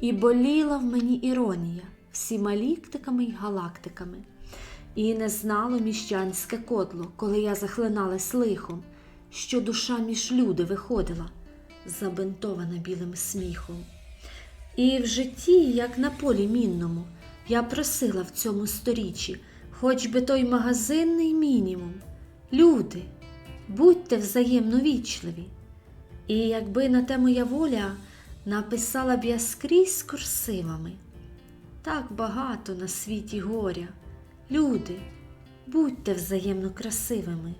і боліла в мені іронія всіма ліктиками й галактиками. І не знало міщанське кодло, коли я захлиналась лихом, що душа між люди виходила, забинтована білим сміхом. І в житті, як на полі мінному, я просила в цьому сторіччі, хоч би той магазинний мінімум. Люди, будьте взаємно вічливі. І якби на те моя воля написала б я скрізь курсивами. Так багато на світі горя. Люди, будьте взаємно красивими.